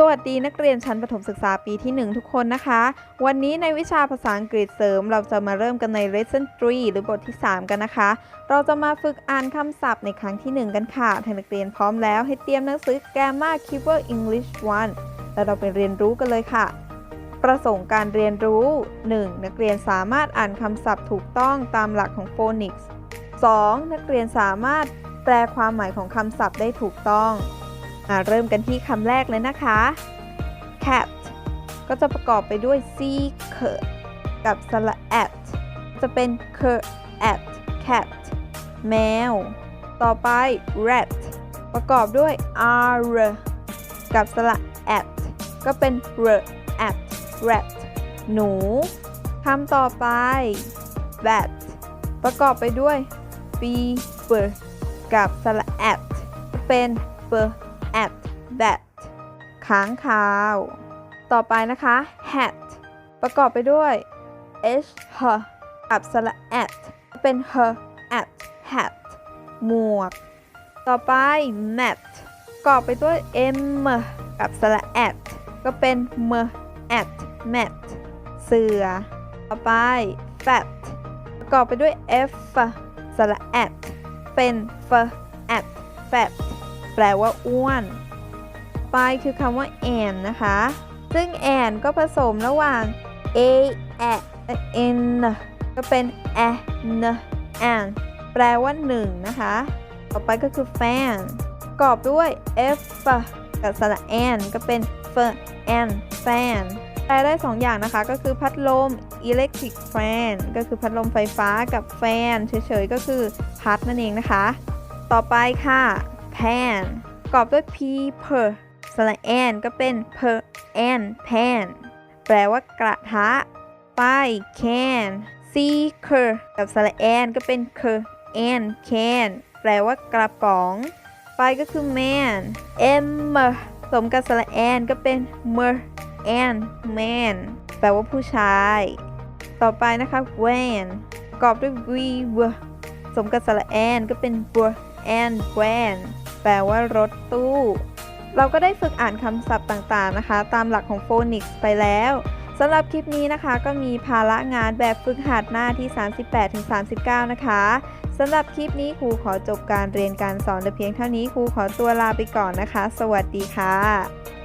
สวัสดีนักเรียนชั้นประถมศึกษาปีที่ 1 ทุกคนนะคะ วันนี้ในวิชาภาษาอังกฤษเสริม เราจะมาเริ่มกันใน lesson 3 หรือบทที่ 3 กันนะคะ เราจะมาฝึกอ่านคำศัพท์ในครั้งที่ 1 กันค่ะถ้านักเรียนพร้อมแล้วให้เตรียมหนังสือ grammar Keyword English 1 แล้วเราไปเรียนรู้กันเลยค่ะ ประสงค์การเรียนรู้ 1. นักเรียนสามารถอ่านคำศัพท์ถูกต้องตามหลักของ phonics 2. นักเรียนสามารถแปลความหมายของคำศัพท์ได้ถูกต้อง อ่าเริ่มกันที่คำแรกเลยนะคะ cat ก็จะประกอบไปด้วย c k กับสระ at จะเป็น k at cat แมว ต่อไป rat ประกอบด้วย r กับสระ at ก็เป็น r at rat หนู คำต่อไป bat ประกอบไปด้วย b b กับสระ at เป็น b at bat ค้างคาว ต่อไปนะคะ hat ประกอบไปด้วย h h กับสระ at เป็น her at hat หมวก ต่อไป mat ประกอบไปด้วย m กับสระ at ก็เป็น m at mat เสือ ต่อไป fat ประกอบไปด้วย f สระ at เป็น f at fat แปลว่าอ้วน ไปคือคำว่า and นะคะ ซึ่ง and ก็ผสมระหว่าง a a n ก็เป็น a n an แปลว่า1นะคะ ต่อไปก็คือ fan ประกอบด้วย f กับสระ n ก็เป็น f an fan แปลได้2ออย่างนะคะ ก็คือพัดลม electric fan ก็คือพัดลมไฟฟ้ากับ fan เฉยๆ ก็คือพัดนั่นเองนะคะ ต่อไปค่ะ pan ประกอบด้วย p per สระ n ก็เป็น per and pan แปลว่ากระทะไป can c k กับสระ n ก็เป็น k and can แปลว่ากระป๋อง ไปก็คือ man m สมกับสระ n ก็เป็น mer and man แปลว่าผู้ชาย ต่อไปนะคะ van ประกอบด้วย v w สมกับสระ n ก็เป็น v and van ลว่ารถตู้ เราก็ได้ฝึกอ่านคำศัพท์ต่างๆนะคะ ตามหลักของโฟนิกส์ไปแล้วสำหรับคลิปนี้นะคะก็มีภาระงานแบบฝึกหัดหน้าที่ 38-39 นะคะสำหรับคลิปนี้ครูขอจบการเรียนการสอนแต่เพียงเท่านี้ครูขอตัวลาไปก่อนนะคะ สวัสดีค่ะ